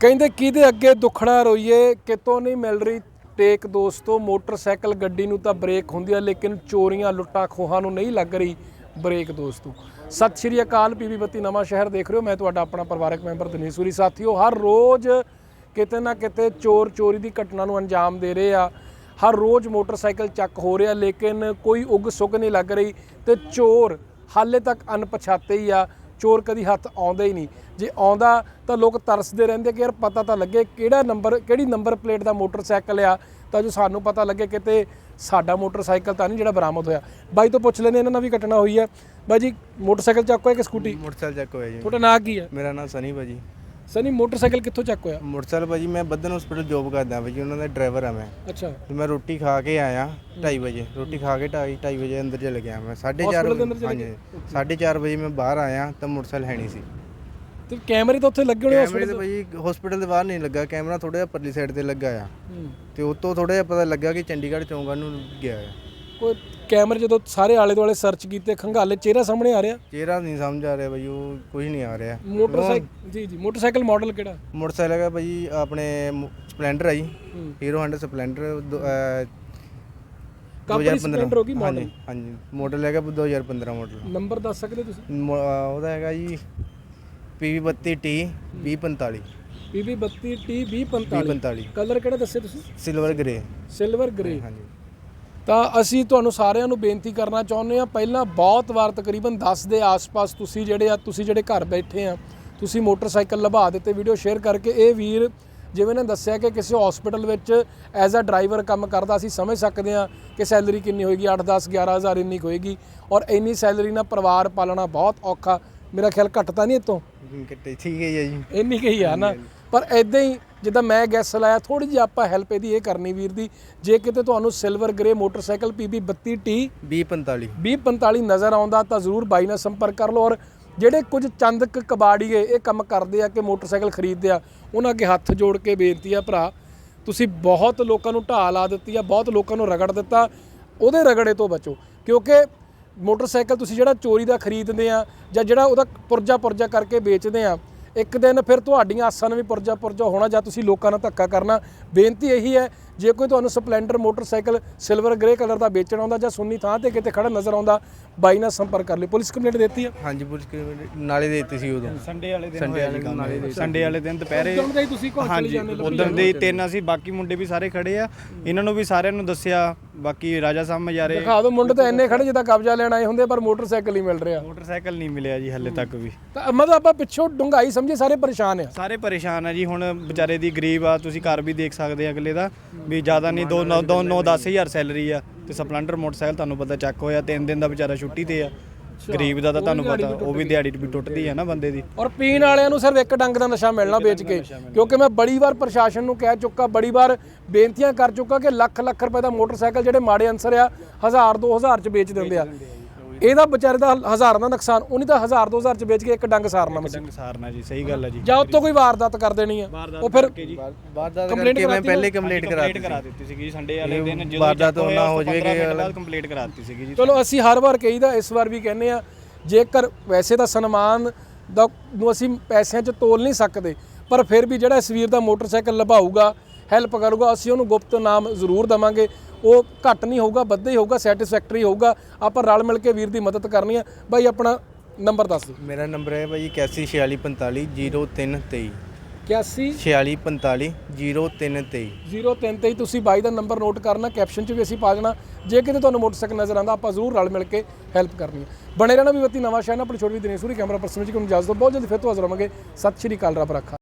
ਕਹਿੰਦੇ ਕਿਹਦੇ ਅੱਗੇ ਦੁਖੜਾ ਰੋਈਏ, ਕਿਤੋਂ ਨਹੀਂ ਮਿਲ ਰਹੀ ਟੇਕ ਦੋਸਤੋ, ਮੋਟਰਸਾਈਕਲ ਗੱਡੀ ਨੂੰ ਤਾਂ ਬ੍ਰੇਕ ਹੁੰਦੀ ਆ, ਲੇਕਿਨ ਚੋਰੀਆਂ ਲੁੱਟਾਂ ਖੋਹਾਂ ਨੂੰ ਨਹੀਂ ਲੱਗ ਰਹੀ ਬ੍ਰੇਕ ਦੋਸਤੋ। ਸਤਿ ਸ਼੍ਰੀ ਅਕਾਲ ਪੀਵੀ ਬੱਤੀ ਨਵਾਂ ਸ਼ਹਿਰ ਦੇਖ ਰਹੇ ਹੋ। ਮੈਂ ਤੁਹਾਡਾ ਆਪਣਾ ਪਰਿਵਾਰਕ ਮੈਂਬਰ ਦਿਨੇਸ਼ ਸੂਰੀ। ਸਾਥੀਓ, ਹਰ ਰੋਜ਼ ਕਿਤੇ ਨਾ ਕਿਤੇ ਚੋਰ ਚੋਰੀ ਦੀ ਘਟਨਾ ਨੂੰ ਅੰਜਾਮ ਦੇ ਰਹੇ ਆ। ਹਰ ਰੋਜ਼ ਮੋਟਰਸਾਈਕਲ ਚੱਕ ਹੋ ਰਿਹਾ, ਲੇਕਿਨ ਕੋਈ ਉਗ ਸੁਗ ਨਹੀਂ ਲੱਗ ਰਹੀ ਤੇ ਚੋਰ ਹਾਲੇ ਤੱਕ ਅਣਪਛਾਤੇ ਹੀ ਆ। ਚੋਰ ਕਦੀ ਹੱਥ ਆਉਂਦਾ ਹੀ ਨਹੀਂ। ਜੇ ਆਉਂਦਾ ਤਾਂ ਲੋਕ ਤਰਸਦੇ ਰਹਿੰਦੇ ਕਿ ਯਾਰ ਪਤਾ ਤਾਂ ਲੱਗੇ ਕਿਹੜਾ ਨੰਬਰ ਕਿਹੜੀ ਨੰਬਰ ਪਲੇਟ ਦਾ ਮੋਟਰਸਾਈਕਲ ਆ। ਤਾਂ ਜੋ ਸਾਨੂੰ ਪਤਾ ਲੱਗੇ ਕਿਤੇ ਸਾਡਾ ਮੋਟਰਸਾਈਕਲ ਤਾਂ ਨਹੀਂ ਜਿਹੜਾ ਬਰਾਮਦ ਹੋਇਆ। ਬਾਈ ਤੋਂ ਪੁੱਛ ਲੈਂਦੇ ਇਹਨਾਂ ਨਾਲ ਵੀ ਘਟਨਾ ਹੋਈ ਹੈ ਬਾਈ ਜੀ ਮੋਟਰਸਾਈਕਲ ਚੱਕ ਹੋਇਆ ਕਿ ਸਕੂਟੀ? ਮੋਟਰਸਾਈਕਲ ਚੱਕ ਹੋਇਆ ਜੀ। ਤੁਹਾਡਾ ਨਾਂ ਕੀ ਹੈ ਮੇਰਾ ਨਾਮ ਸਨੀ ਭਾਜੀ ਸਨੀ ਮੋਟਰਸਾਈਕਲ ਕਿੱਥੋਂ ਚੱਕ ਹੋਇਆ? ਮੋਟਰਸਾਈਕਲ ਭਾਜੀ ਮੈਂ ਬੱਦਨ ਹਸਪੀਟਲ ਜੋਬ ਕਰਦਾ ਭਾਜੀ ਉਹਨਾਂ ਦਾ ਡਰਾਈਵਰ ਆ ਮੈਂ। ਅੱਛਾ। ਤੇ ਮੈਂ ਰੋਟੀ ਖਾ ਕੇ ਆਇਆ 2:30 ਵਜੇ ਰੋਟੀ ਖਾ ਕੇ 2:30 2:30 ਵਜੇ ਅੰਦਰ ਚਲੇ ਗਿਆ ਮੈਂ। 4:30 Hospital ਦੇ ਅੰਦਰ ਚਲੇ ਹਾਂਜੀ। 4:30 ਵਜੇ ਮੈਂ ਬਾਹਰ ਆਇਆ ਤਾਂ ਮੋਟਰਸਾਈਕਲ ਹੈ ਨਹੀਂ ਸੀ। ਤੇ ਕੈਮਰੇ ਤਾਂ ਉੱਥੇ ਲੱਗੇ ਹੋਣੇ ਕੈਮਰੇ ਤੇ ਭਾਜੀ ਹਸਪੀਟਲ ਦੇ ਬਾਹਰ ਨਹੀਂ ਲੱਗਾ ਕੈਮਰਾ ਥੋੜਾ ਜਿਹਾ ਪਰਲੀ ਸਾਈਡ ਤੇ ਲੱਗਾ ਆ। ਤੇ ਉਤੋਂ ਥੋੜਾ ਜਿਹਾ ਪਤਾ ਲੱਗਾ ਕਿ ਚੰਡੀਗੜ੍ਹ ਚੌਂਕਾਂ ਨੂੰ ਗਿਆ ਆ। ਕੋਈ ਕੈਮਰੇ ਜਦੋਂ ਸਾਰੇ ਆਲੇ ਦੁਆਲੇ ਸਰਚ ਕੀਤੇ ਖੰਗਾਲੇ ਚਿਹਰਾ ਸਾਹਮਣੇ ਆ ਰਿਹਾ? ਚਿਹਰਾ ਨਹੀਂ ਸਮਝ ਆ ਰਿਹਾ ਭਾਜੀ ਉਹ ਕੁਝ ਨਹੀਂ ਆ ਰਿਹਾ। ਮੋਟਰਸਾਈਕਲ ਜੀ ਜੀ ਮੋਟਰਸਾਈਕਲ ਮਾਡਲ ਕਿਹੜਾ? ਮੋਟਰਸਾਈਕਲ ਹੈਗਾ ਭਾਜੀ ਆਪਣੇ ਸਪਲੈਂਡਰ ਆ ਜੀ। ਹੂੰ। ਹੀਰੋ ਹਾਂਡਾ ਸਪਲੈਂਡਰ ਦੋ- ਅਹ, ਕੰਪਨੀ ਸਪਲੈਂਡਰ ਹੋ ਗਈ ਮਾਡਲ ਹਾਂਜੀ ਹਾਂਜੀ। ਮਾਡਲ ਹੈਗਾ 2015 ਮਾਡਲ ਨੰਬਰ ਦੱਸ ਸਕਦੇ ਤੁਸੀਂ? ਉਹਦਾ ਹੈਗਾ ਜੀ PV32T 2045 PB 32 T 2045 2045 ਕਲਰ ਕਿਹੜਾ ਦੱਸੇ ਤੁਸੀਂ? ਸਿਲਵਰ ਗ੍ਰੇ ਸਿਲਵਰ ਗ੍ਰੇ ਹਾਂਜੀ। ਤਾਂ ਅਸੀਂ ਤੁਹਾਨੂੰ ਸਾਰਿਆਂ ਨੂੰ ਬੇਨਤੀ ਕਰਨਾ ਚਾਹੁੰਦੇ ਆ ਪਹਿਲਾਂ ਬਹੁਤ ਵਾਰ ਤਕਰੀਬਨ 10 ਦੇ ਆਸ-ਪਾਸ ਤੁਸੀਂ ਜਿਹੜੇ ਆ ਤੁਸੀਂ ਜਿਹੜੇ ਘਰ ਬੈਠੇ ਆ ਤੁਸੀਂ ਮੋਟਰਸਾਈਕਲ ਲਭਾ ਦਿੱਤੇ ਵੀਡੀਓ ਸ਼ੇਅਰ ਕਰਕੇ। ਇਹ ਵੀਰ ਜਿਵੇਂ ਨੇ ਦੱਸਿਆ ਕਿ ਕਿਸੇ ਹਸਪੀਟਲ ਵਿੱਚ ਐਜ਼ ਅ ਡਰਾਈਵਰ ਕੰਮ ਕਰਦਾ ਅਸੀਂ ਸਮਝ ਸਕਦੇ ਆ ਕਿ ਸੈਲਰੀ ਕਿੰਨੀ ਹੋਏਗੀ 8 10 11000 ਇੰਨੀ ਹੋਏਗੀ ਔਰ ਇੰਨੀ ਸੈਲਰੀ ਨਾਲ ਪਰਿਵਾਰ ਪਾਲਣਾ ਬਹੁਤ ਔਖਾ। ਮੇਰਾ ਖਿਆਲ ਘੱਟ ਤਾਂ ਨਹੀਂ ਇਤੋਂ ਠੀਕ ਹੈ ਜੀ। ਇੰਨੀ ਕਹੀ ਆ ਨਾ। ਪਰ ਐਦਾਂ ਹੀ ਜਿੱਦਾਂ ਮੈਂ ਗੈਸ ਲਾਇਆ ਥੋੜੀ ਜਿਹੀ ਆਪਾਂ ਹੈਲਪ ਇਹਦੀ ਇਹ ਕਰਨੀ ਵੀਰ ਦੀ। ਜੇ ਕਿਤੇ ਤੁਹਾਨੂੰ silver grey motorcycle PB 32T 2045 2045 ਨਜ਼ਰ ਆਉਂਦਾ ਤਾਂ ਜ਼ਰੂਰ ਬਾਈ ਨਾਲ ਸੰਪਰਕ ਕਰ ਲਓ। ਔਰ ਜਿਹੜੇ ਕੁਝ ਚੰਦਕ ਕਬਾੜੀਏ ਇਹ ਕੰਮ ਕਰਦੇ ਆ ਕਿ ਮੋਟਰਸਾਈਕਲ ਖਰੀਦਦੇ ਆ ਉਹਨਾਂ ਅੱਗੇ ਹੱਥ ਜੋੜ ਕੇ ਬੇਨਤੀ ਆ ਭਰਾ ਤੁਸੀਂ ਬਹੁਤ ਲੋਕਾਂ ਨੂੰ ਢਾਹ ਲਾ ਦਿੱਤੀ ਆ ਬਹੁਤ ਲੋਕਾਂ ਨੂੰ ਰਗੜ ਦਿੱਤਾ ਉਹਦੇ ਰਗੜੇ ਤੋਂ ਬਚੋ। ਕਿਉਂਕਿ ਮੋਟਰਸਾਈਕਲ ਤੁਸੀਂ ਜਿਹੜਾ ਚੋਰੀ ਦਾ ਖਰੀਦਦੇ ਆ ਜਾਂ ਜਿਹੜਾ ਉਹਦਾ ਪੁਰਜਾ ਪੁਰਜਾ ਕਰਕੇ ਵੇਚਦੇ ਆ ਇੱਕ ਦਿਨ ਫਿਰ ਤੁਹਾਡੀਆਂ ਆਸਾਂ ਨੂੰ ਵੀ ਪੁਰਜਾ ਪੁਰਜਾ ਹੋਣਾ ਜਾਂ ਤੁਸੀਂ ਲੋਕਾਂ ਨਾਲ ਧੱਕਾ ਕਰਨਾ। ਬੇਨਤੀ ਇਹੀ ਹੈ ਜੇ ਕੋਈ ਤੁਹਾਨੂੰ Splendor motorcycle silver grey colour ਦਾ ਵੇਚਣ ਆਉਂਦਾ ਜਾਂ ਸੁੰਨੀ ਥਾਂ ਤੇ ਕਿਤੇ ਖੜਾ ਨਜ਼ਰ ਆਉਂਦਾ ਬਾਈ ਨਾਲ ਸੰਪਰਕ ਕਰ ਲਿਓ। ਪੁਲਿਸ ਕੰਪਲੇਂਟ ਦਿੱਤੀ ਆ? ਹਾਂਜੀ ਪੁਲਿਸ ਨਾਲੇ ਦੇ ਦਿੱਤੀ ਸੀ ਉਦੋਂ। ਸੰਡੇ ਵਾਲੇ ਦਿਨ ਹੋਇਆ ਜੀ ਕੰਮ ਸੰਡੇ ਵਾਲੇ ਦਿਨ ਦੁਪਹਿਰੇ ਜਦੋਂ ਦਾ ਹੀ ਤੁਸੀਂ ਘਰ ਚਲੇ ਹਾਂਜੀ ਜਾਂਦੇ ਲੱਭੀ ਉਦੋਂ ਦੇ ਤਿੰਨ ਅਸੀਂ ਬਾਕੀ ਮੁੰਡੇ ਵੀ ਸਾਰੇ ਖੜੇ ਆ। ਇਹਨਾਂ ਨੂੰ ਵੀ ਸਾਰਿਆਂ ਨੂੰ ਦੱਸਿਆ। ਬਾਕੀ ਰਾਜਾ ਸਾਹਿਬ ਮਜਾਰੇ ਦਿਖਾ ਦਿਓ ਮੁੰਡੇ ਤਾਂ ਇੰਨੇ ਖੜੇ ਜਿੱਦਾਂ ਕਬਜ਼ਾ ਲੈਣ ਆਏ ਹੁੰਦੇ ਪਰ ਮੋਟਰਸਾਈਕਲ ਹੀ ਮਿਲ ਰਿਹਾ। ਮੋਟਰਸਾਈਕਲ ਨਹੀਂ ਮਿਲਿਆ ਜੀ ਹੱਲੇ ਤੱਕ ਵੀ। ਤਾਂ ਮਤਲਬ ਆਪਾਂ ਪਿੱਛੋਂ ਡੁੰਗਾਈ ਸਮਝੇ ਸਾਰੇ ਪਰੇਸ਼ਾਨ ਆ। ਸਾਰੇ ਪਰੇਸ਼ਾਨ ਆ ਜੀ ਹੁਣ ਵਿਚਾਰੇ ਦੀ ਗਰੀਬ ਆ ਤੁਸੀਂ ਘਰ ਵੀ ਦੇਖ ਸਕਦੇ ਆ ਅਗਲੇ ਦਾ ਵੀ ਜ਼ਿਆਦਾ ਨਹੀਂ 2 9 2 9 10000 ਸੈਲਰੀ ਆ ਤੇ ਸਪਲੈਂਡਰ ਮੋਟਰਸਾਈਕਲ ਤੁਹਾਨੂੰ ਪਤਾ ਚੱਕ ਹੋਇਆ ਤਿੰਨ ਦਿਨ ਦਾ ਵਿਚਾਰਾ ਛੁੱਟੀ ਤੇ ਆ। ਗਰੀਬ ਦਾ ਤਾਂ ਤੁਹਾਨੂੰ ਪਤਾ ਉਹ ਵੀ ਦਿਹਾੜੀ ਵੀ ਟੁੱਟਦੀ ਆ ਨਾ ਬੰਦੇ ਦੀ। ਔਰ ਪੀਣ ਵਾਲਿਆਂ ਨੂੰ ਸਿਰਫ ਇੱਕ ਡੰਗ ਦਾ ਨਸ਼ਾ ਮਿਲਣਾ ਵੇਚ ਕੇ। ਕਿਉਂਕਿ ਮੈਂ ਬੜੀ ਵਾਰ ਪ੍ਰਸ਼ਾਸਨ ਨੂੰ ਕਹਿ ਚੁੱਕਾ ਬੜੀ ਵਾਰ ਬੇਨਤੀਆਂ ਕਰ ਚੁੱਕਾ ਕਿ ਲੱਖ ਲੱਖ ਰੁਪਏ ਦਾ ਮੋਟਰਸਾਈਕਲ ਜਿਹੜੇ ਮਾੜੇ ਅੰਸਰ ਆ 1000 2000 ਚ ਵੇਚ ਦਿੰਦੇ ਆ। ਇਹਦਾ ਵਿਚਾਰੇ ਦਾ ਹਜ਼ਾਰਾਂ ਦਾ ਨੁਕਸਾਨ ਉਹਨੀ ਤਾਂ 1000 2000 ਚ ਵੇਚ ਕੇ ਇੱਕ ਡੰਗ ਸਾਰਨਾ ਮਸੀਂ ਡੰਗ ਸਾਰਨਾ ਜੀ ਸਹੀ ਗੱਲ ਆ ਜੀ। ਜਾਂ ਉੱਤੋਂ ਕੋਈ ਵਾਰਦਾਤ ਕਰ ਦੇਣੀ ਆ। ਉਹ ਫਿਰ ਵਾਰਦਾਤ ਕਰਕੇ ਮੈਂ ਪਹਿਲੇ ਕੰਪਲੀਟ ਕਰਾ ਦਿੱਤੀ ਸੀਗੀ ਸੰਡੇ ਵਾਲੇ ਦਿਨ ਜਦੋਂ ਵਾਰਦਾਤ ਨਾ ਹੋ ਉਸ ਤੋਂ ਜਾਵੇ 15 ਕਿ ਮਿੰਟ ਬਾਅਦ ਕੰਪਲੀਟ ਕਰਾ ਦਿੱਤੀ ਸੀਗੀ ਜੀ। ਚਲੋ ਅਸੀਂ ਹਰ ਵਾਰ ਕਹੀਦਾ ਇਸ ਵਾਰ ਵੀ ਕਹਿੰਨੇ ਆ ਜੇਕਰ ਵੈਸੇ ਤਾਂ ਸਨਮਾਨ ਦਾ ਨੂੰ ਅਸੀਂ ਪੈਸਿਆਂ 'ਚ ਤੋਲ ਨਹੀਂ ਸਕਦੇ ਪਰ ਫਿਰ ਵੀ ਜਿਹੜਾ ਇਸ ਵੀਰ ਦਾ ਮੋਟਰਸਾਈਕਲ ਲਭਾਊਗਾ ਹੈਲਪ ਕਰੂਗਾ ਅਸੀਂ ਉਹਨੂੰ ਗੁਪਤ ਨਾਮ ਜ਼ਰੂਰ ਦਵਾਂਗੇ। ਉਹ ਘੱਟ ਨਹੀਂ ਹੋਊਗਾ ਵੱਧਾ ਹੀ ਹੋਊਗਾ ਸੈਟੀਸਫੈਕਟਰੀ ਹੋਊਗਾ। ਆਪਾਂ ਰਲ ਮਿਲ ਕੇ ਵੀਰ ਦੀ ਮਦਦ ਕਰਨੀ ਆ ਬਾਈ ਆਪਣਾ ਨੰਬਰ ਦੱਸ ਦਿਓ। ਮੇਰਾ ਨੰਬਰ ਹੈ ਭਾਜੀ 814645 0323 81 4645 0323 03 ਤੇ ਹੀ ਤੁਸੀਂ ਬਾਈ ਦਾ ਨੰਬਰ ਨੋਟ ਕਰਨਾ ਕੈਪਸ਼ਨ 'ਚ ਵੀ ਅਸੀਂ ਪਾ ਦੇਣਾ। ਜੇ ਕਿਤੇ ਤੁਹਾਨੂੰ ਮੋਟਰਸਾਈਕਲ ਨਜ਼ਰ ਆਉਂਦਾ ਆਪਾਂ ਜ਼ਰੂਰ ਰਲ ਮਿਲ ਕੇ ਹੈਲਪ ਕਰਨੀ ਹੈ। ਬਣੇ ਰਹਿਣਾ ਵੀ ਬੱਤੀ ਨਵਾਂ ਸ਼ਹਿਰ ਨਾਲ ਆਪਣੀ ਛੋਟੀ ਵੀ ਦਿਨੇਸ਼ੂਰੀ ਕੈਮਰਾ ਪਰਸਨ ਜੀ ਨੂੰ ਇਜਾਜ਼ਤ ਬਹੁਤ ਜਲਦੀ ਫਿਰ ਤੋਂ ਹਾਜ਼ਰ ਹੋਵਾਂਗੇ। ਸਤਿ ਸ਼੍ਰੀ ਅਕਾਲ ਰੱਬ ਰੱਖਾ।